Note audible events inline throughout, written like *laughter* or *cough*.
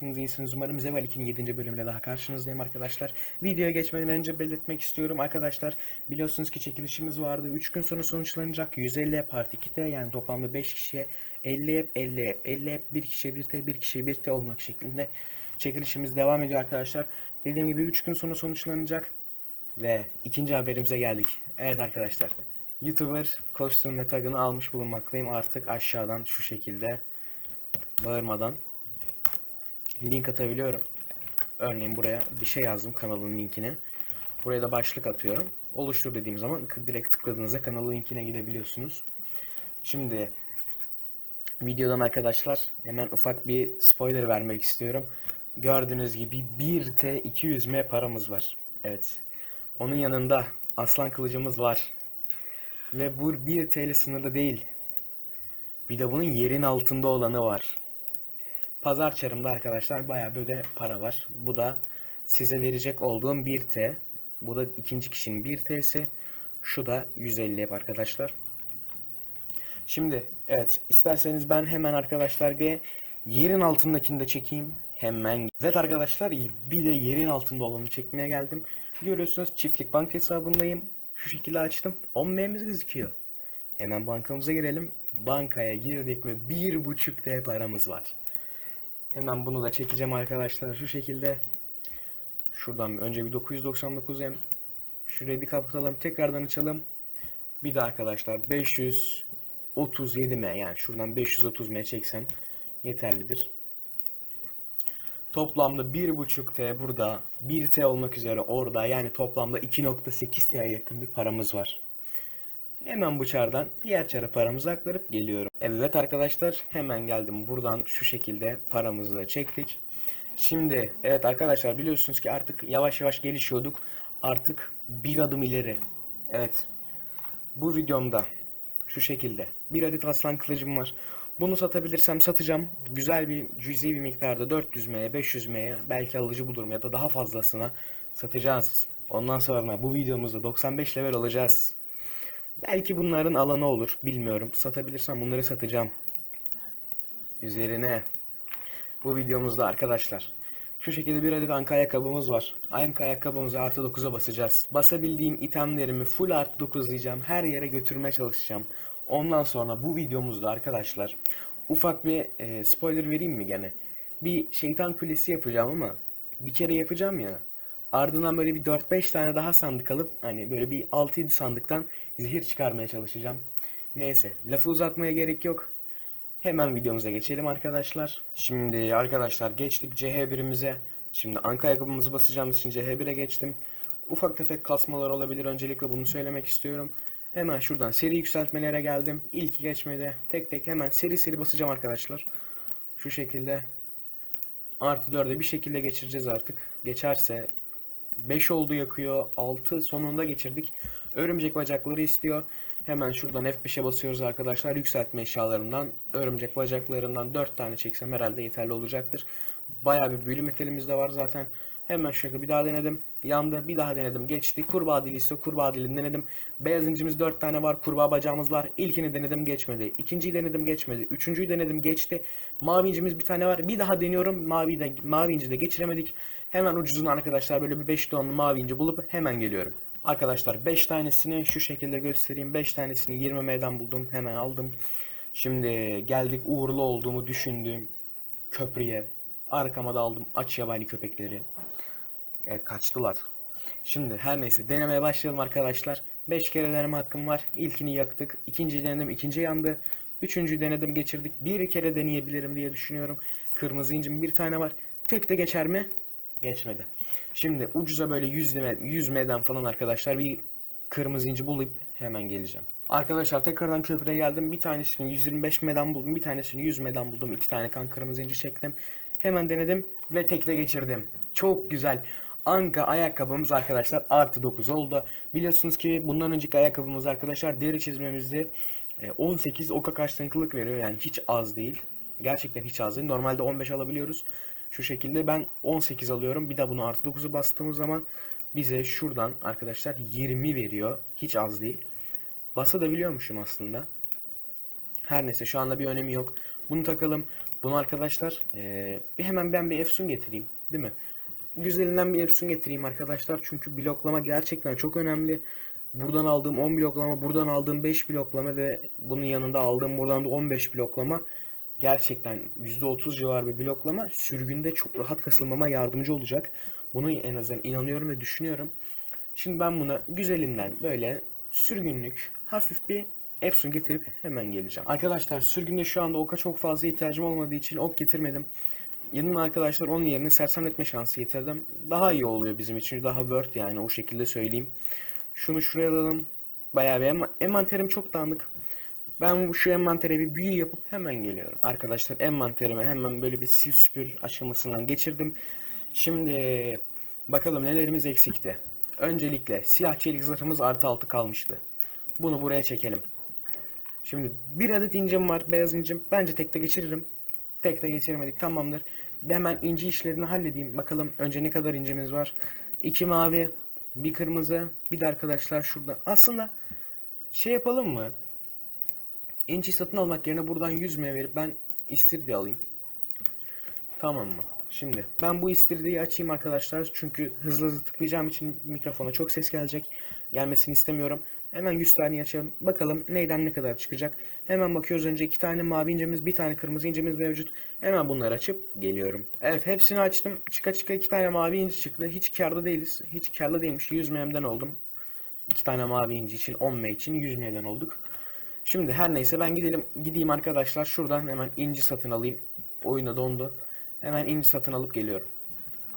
nasılsınız? İyisiniz umarım. Zeval 2'nin 7. bölümüyle daha karşınızdayım arkadaşlar. Videoya geçmeden önce belirtmek istiyorum arkadaşlar. Biliyorsunuz ki çekilişimiz vardı. 3 gün sonra sonuçlanacak. 150 part 2T yani toplamda 5 kişiye 50 hep 50 hep 50 hep 1 kişiye 1T 1 kişiye 1T olmak şeklinde çekilişimiz devam ediyor arkadaşlar. Dediğim gibi 3 gün sonra sonuçlanacak. Ve ikinci haberimize geldik. Evet arkadaşlar. YouTuber kostüm ve tagını almış bulunmaktayım. Artık aşağıdan şu şekilde bağırmadan link atabiliyorum. Örneğin buraya bir şey yazdım kanalın linkini. Buraya da başlık atıyorum. Oluştur dediğim zaman direkt tıkladığınızda kanalın linkine gidebiliyorsunuz. Şimdi videodan arkadaşlar hemen ufak bir spoiler vermek istiyorum. Gördüğünüz gibi 1T 200M paramız var. Evet. Onun yanında aslan kılıcımız var. Ve bu 1 TL sınırlı değil. Bir de bunun yerin altında olanı var. Pazar çarımda arkadaşlar bayağı böyle para var. Bu da size verecek olduğum 1T. Bu da ikinci kişinin 1T'si. Şu da 150 hep arkadaşlar. Şimdi evet isterseniz ben hemen arkadaşlar bir yerin altındakini de çekeyim. Hemen. Evet arkadaşlar bir de yerin altında olanı çekmeye geldim. Görüyorsunuz çiftlik banka hesabındayım. Şu şekilde açtım. 10M'miz gözüküyor. Hemen bankamıza girelim. Bankaya girdik ve 1.5 T paramız var. Hemen bunu da çekeceğim arkadaşlar şu şekilde. Şuradan önce bir 999 M. Şurayı bir kapatalım. Tekrardan açalım. Bir de arkadaşlar 537 M yani şuradan 530 M çeksem yeterlidir. Toplamda 1.5 T burada, 1 T olmak üzere orada yani toplamda 2.8 T'ye yakın bir paramız var. Hemen bu çardan diğer çara paramızı aktarıp geliyorum. Evet arkadaşlar hemen geldim. Buradan şu şekilde paramızı da çektik. Şimdi evet arkadaşlar biliyorsunuz ki artık yavaş yavaş gelişiyorduk. Artık bir adım ileri. Evet. Bu videomda şu şekilde bir adet aslan kılıcım var. Bunu satabilirsem satacağım. Güzel bir cüzi bir miktarda 400 M'ye 500 M'ye belki alıcı bulurum ya da daha fazlasına satacağız. Ondan sonra bu videomuzda 95 level olacağız. Belki bunların alanı olur. Bilmiyorum. Satabilirsem bunları satacağım. Üzerine bu videomuzda arkadaşlar şu şekilde bir adet anka ayakkabımız var. Anka ayakkabımızı artı 9'a basacağız. Basabildiğim itemlerimi full artı 9 diyeceğim. Her yere götürmeye çalışacağım. Ondan sonra bu videomuzda arkadaşlar ufak bir e, spoiler vereyim mi gene? Bir şeytan kulesi yapacağım ama bir kere yapacağım ya. Ardından böyle bir 4-5 tane daha sandık alıp hani böyle bir 6-7 sandıktan zehir çıkarmaya çalışacağım. Neyse lafı uzatmaya gerek yok. Hemen videomuza geçelim arkadaşlar. Şimdi arkadaşlar geçtik CH1'imize. Şimdi anka ayakkabımızı basacağımız için CH1'e geçtim. Ufak tefek kasmalar olabilir. Öncelikle bunu söylemek istiyorum. Hemen şuradan seri yükseltmelere geldim. İlki geçmedi. Tek tek hemen seri seri basacağım arkadaşlar. Şu şekilde. Artı 4'e bir şekilde geçireceğiz artık. Geçerse 5 oldu yakıyor. 6 sonunda geçirdik. Örümcek bacakları istiyor. Hemen şuradan F5'e basıyoruz arkadaşlar. Yükseltme eşyalarından örümcek bacaklarından 4 tane çeksem herhalde yeterli olacaktır. Bayağı bir büyülü metalimiz de var zaten. Hemen şöyle bir daha denedim. Yandı. Bir daha denedim. Geçti. Kurbağa dili istiyor. Kurbağa dilini denedim. Beyaz incimiz 4 tane var. Kurbağa bacağımız var. İlkini denedim geçmedi. İkinciyi denedim geçmedi. Üçüncüyü denedim geçti. Mavi incimiz bir tane var. Bir daha deniyorum. Mavi de mavi inci de geçiremedik. Hemen ucuzunu arkadaşlar böyle bir 5 tonlu mavi inci bulup hemen geliyorum. Arkadaşlar 5 tanesini şu şekilde göstereyim. 5 tanesini 20 M'den buldum. Hemen aldım. Şimdi geldik uğurlu olduğumu düşündüğüm köprüye. Arkama da aldım aç yabani köpekleri. Evet kaçtılar. Şimdi her neyse denemeye başlayalım arkadaşlar. 5 kere deneme hakkım var. İlkini yaktık. İkinciyi denedim. ikinci yandı. Üçüncüyü denedim geçirdik. Bir kere deneyebilirim diye düşünüyorum. Kırmızı incim bir tane var. Tek de geçer mi? Geçmedi. Şimdi ucuza böyle 100 M, 100 M'den falan arkadaşlar bir kırmızı inci bulup hemen geleceğim. Arkadaşlar tekrardan köprüye geldim. Bir tanesini 125 M'den buldum. Bir tanesini 100 M'den buldum. İki tane kan kırmızı inci çektim. Hemen denedim ve tekle geçirdim. Çok güzel. Anka ayakkabımız arkadaşlar artı 9 oldu. Biliyorsunuz ki bundan önceki ayakkabımız arkadaşlar deri çizmemizde e, 18 oka kaç tankılık veriyor. Yani hiç az değil. Gerçekten hiç az değil. Normalde 15 alabiliyoruz. Şu şekilde ben 18 alıyorum. Bir de bunu artı 9'u bastığımız zaman bize şuradan arkadaşlar 20 veriyor. Hiç az değil. Basa da biliyormuşum aslında. Her neyse şu anda bir önemi yok. Bunu takalım. Bunu arkadaşlar eee, bir hemen ben bir Efsun getireyim. Değil mi? Güzelinden bir Efsun getireyim arkadaşlar. Çünkü bloklama gerçekten çok önemli. Buradan aldığım 10 bloklama, buradan aldığım 5 bloklama ve bunun yanında aldığım buradan da 15 bloklama gerçekten %30 civarı bir bloklama sürgünde çok rahat kasılmama yardımcı olacak. Bunu en azından inanıyorum ve düşünüyorum. Şimdi ben buna güzelinden böyle sürgünlük hafif bir Efsun getirip hemen geleceğim. Arkadaşlar sürgünde şu anda oka çok fazla ihtiyacım olmadığı için ok getirmedim. Yanıma arkadaşlar onun yerine sersemletme şansı getirdim. Daha iyi oluyor bizim için. Daha word yani o şekilde söyleyeyim. Şunu şuraya alalım. Bayağı bir enva- envanterim çok dağınık. Ben şu envantere bir büyü yapıp hemen geliyorum. Arkadaşlar envanterime hemen böyle bir sil süpür aşamasından geçirdim. Şimdi bakalım nelerimiz eksikti. Öncelikle siyah çelik zırhımız artı altı kalmıştı. Bunu buraya çekelim. Şimdi bir adet incim var, beyaz incim. Bence tekte geçiririm. Tekte geçiremedik, tamamdır. Bir hemen inci işlerini halledeyim. Bakalım önce ne kadar incimiz var. İki mavi, bir kırmızı, bir de arkadaşlar şurada. Aslında şey yapalım mı? İnci satın almak yerine buradan 100 M verip ben istirdi alayım. Tamam mı? Şimdi ben bu istirdiği açayım arkadaşlar. Çünkü hızlı hızlı tıklayacağım için mikrofona çok ses gelecek. Gelmesini istemiyorum. Hemen 100 tane açalım. Bakalım neyden ne kadar çıkacak. Hemen bakıyoruz önce iki tane mavi incemiz, bir tane kırmızı incemiz mevcut. Hemen bunları açıp geliyorum. Evet hepsini açtım. Çıka çıka iki tane mavi inci çıktı. Hiç karda değiliz. Hiç karlı değilmiş. 100 M'den oldum. İki tane mavi inci için 10 M için 100 M'den olduk. Şimdi her neyse ben gidelim gideyim arkadaşlar şuradan hemen inci satın alayım. Oyunda dondu. Hemen inci satın alıp geliyorum.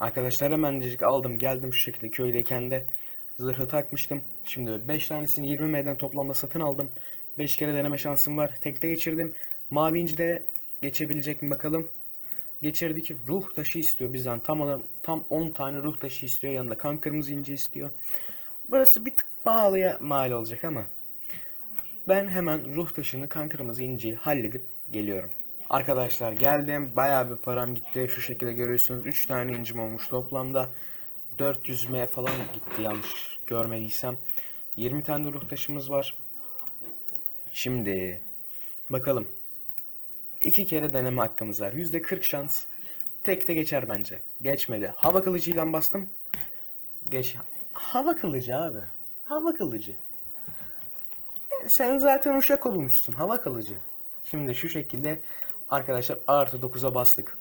Arkadaşlar hemencik aldım geldim şu şekilde köydeyken de zırhı takmıştım. Şimdi 5 tanesini 20 M'den toplamda satın aldım. 5 kere deneme şansım var. Tekte geçirdim. Mavi inci de geçebilecek mi bakalım. Geçirdik. Ruh taşı istiyor bizden. Tam olan tam 10 tane ruh taşı istiyor. Yanında kan kırmızı inci istiyor. Burası bir tık pahalıya mal olacak ama ben hemen ruh taşını kan kırmızı inciyi halledip geliyorum. Arkadaşlar geldim. Bayağı bir param gitti. Şu şekilde görüyorsunuz. 3 tane incim olmuş toplamda. 400 M falan gitti yanlış görmediysem. 20 tane de ruh taşımız var. Şimdi bakalım. İki kere deneme hakkımız var. %40 şans. Tekte geçer bence. Geçmedi. Hava kılıcıyla bastım. Geç. Hava kılıcı abi. Hava kılıcı. Sen zaten uşak olmuşsun. Hava kalıcı. Şimdi şu şekilde arkadaşlar artı 9'a bastık.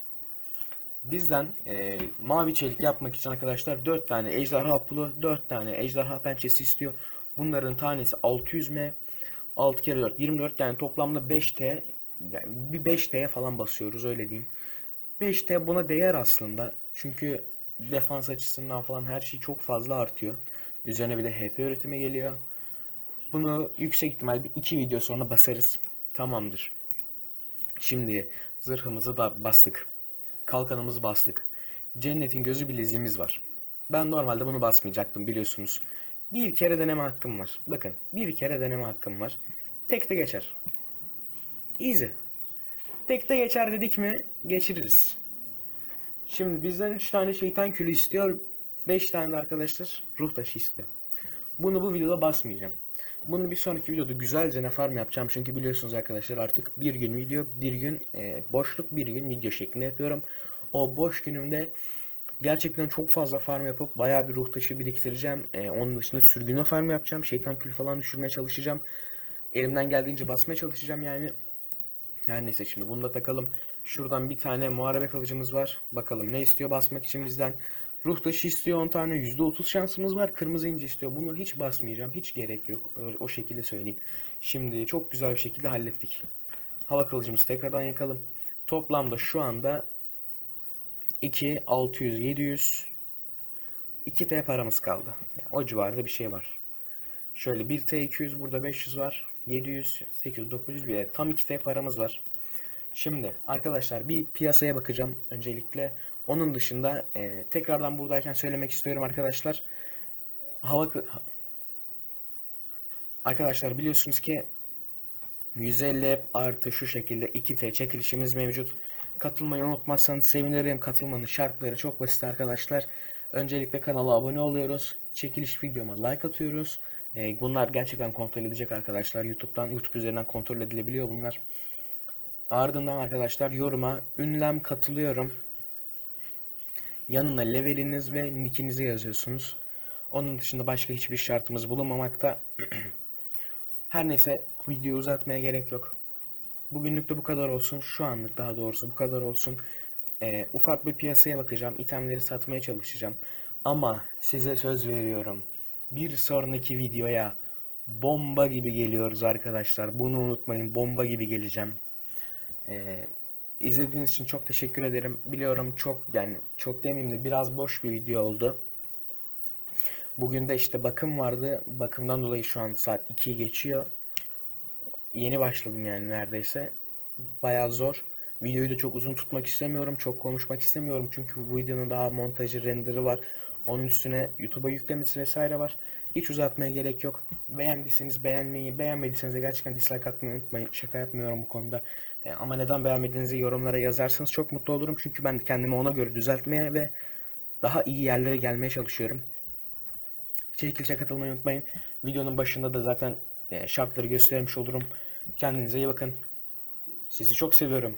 Bizden e, mavi çelik yapmak için arkadaşlar 4 tane ejderha pulu, 4 tane ejderha pençesi istiyor. Bunların tanesi 600 M. 6 kere 4 24 yani toplamda 5T yani bir 5T'ye falan basıyoruz öyle diyeyim. 5T buna değer aslında. Çünkü defans açısından falan her şey çok fazla artıyor. Üzerine bir de HP üretimi geliyor. Bunu yüksek ihtimal bir iki video sonra basarız. Tamamdır. Şimdi zırhımızı da bastık. Kalkanımızı bastık. Cennetin gözü bileziğimiz var. Ben normalde bunu basmayacaktım biliyorsunuz. Bir kere deneme hakkım var. Bakın bir kere deneme hakkım var. Tekte geçer. Easy. Tekte geçer dedik mi geçiririz. Şimdi bizden 3 tane şeytan külü istiyor. 5 tane de arkadaşlar ruh taşı istiyor. Bunu bu videoda basmayacağım. Bunu bir sonraki videoda güzelce ne farm yapacağım. Çünkü biliyorsunuz arkadaşlar artık bir gün video, bir gün e, boşluk, bir gün video şeklinde yapıyorum. O boş günümde gerçekten çok fazla farm yapıp bayağı bir ruh taşı biriktireceğim. E, onun dışında sürgünme farm yapacağım. Şeytan kül falan düşürmeye çalışacağım. Elimden geldiğince basmaya çalışacağım yani. Yani neyse şimdi bunu da takalım. Şuradan bir tane muharebe kılıcımız var. Bakalım ne istiyor basmak için bizden. Ruh taşı istiyor 10 tane %30 şansımız var. Kırmızı inci istiyor. Bunu hiç basmayacağım. Hiç gerek yok. Öyle, o şekilde söyleyeyim. Şimdi çok güzel bir şekilde hallettik. Hava kılıcımızı tekrardan yakalım. Toplamda şu anda 2 600 700 2 T paramız kaldı. O civarda bir şey var. Şöyle 1 T 200 burada 500 var. 700 800 900 bir de tam 2 T paramız var. Şimdi arkadaşlar bir piyasaya bakacağım öncelikle. Onun dışında e, tekrardan buradayken söylemek istiyorum arkadaşlar. Hava Arkadaşlar biliyorsunuz ki 150 artı şu şekilde 2T çekilişimiz mevcut. Katılmayı unutmazsanız sevinirim. Katılmanın şartları çok basit arkadaşlar. Öncelikle kanala abone oluyoruz. Çekiliş videoma like atıyoruz. E, bunlar gerçekten kontrol edecek arkadaşlar. YouTube'dan, YouTube üzerinden kontrol edilebiliyor bunlar. Ardından arkadaşlar yoruma ünlem katılıyorum. Yanına leveliniz ve nickinizi yazıyorsunuz. Onun dışında başka hiçbir şartımız bulunmamakta. *clears throat* Her neyse videoyu uzatmaya gerek yok. Bugünlük de bu kadar olsun. Şu anlık daha doğrusu bu kadar olsun. Ee, ufak bir piyasaya bakacağım. itemleri satmaya çalışacağım. Ama size söz veriyorum. Bir sonraki videoya bomba gibi geliyoruz arkadaşlar. Bunu unutmayın. Bomba gibi geleceğim. Ee, izlediğiniz için çok teşekkür ederim. Biliyorum çok yani çok demeyeyim de biraz boş bir video oldu. Bugün de işte bakım vardı. Bakımdan dolayı şu an saat 2'yi geçiyor. Yeni başladım yani neredeyse. Bayağı zor. Videoyu da çok uzun tutmak istemiyorum. Çok konuşmak istemiyorum. Çünkü bu videonun daha montajı, renderı var. Onun üstüne YouTube'a yüklemesi vesaire var. Hiç uzatmaya gerek yok. Beğendiyseniz beğenmeyi, beğenmediyseniz de gerçekten dislike atmayı unutmayın. Şaka yapmıyorum bu konuda. E, ama neden beğenmediğinizi yorumlara yazarsanız çok mutlu olurum. Çünkü ben kendimi ona göre düzeltmeye ve daha iyi yerlere gelmeye çalışıyorum. Çekilişe katılmayı unutmayın. Videonun başında da zaten e, şartları göstermiş olurum. Kendinize iyi bakın. Sizi çok seviyorum.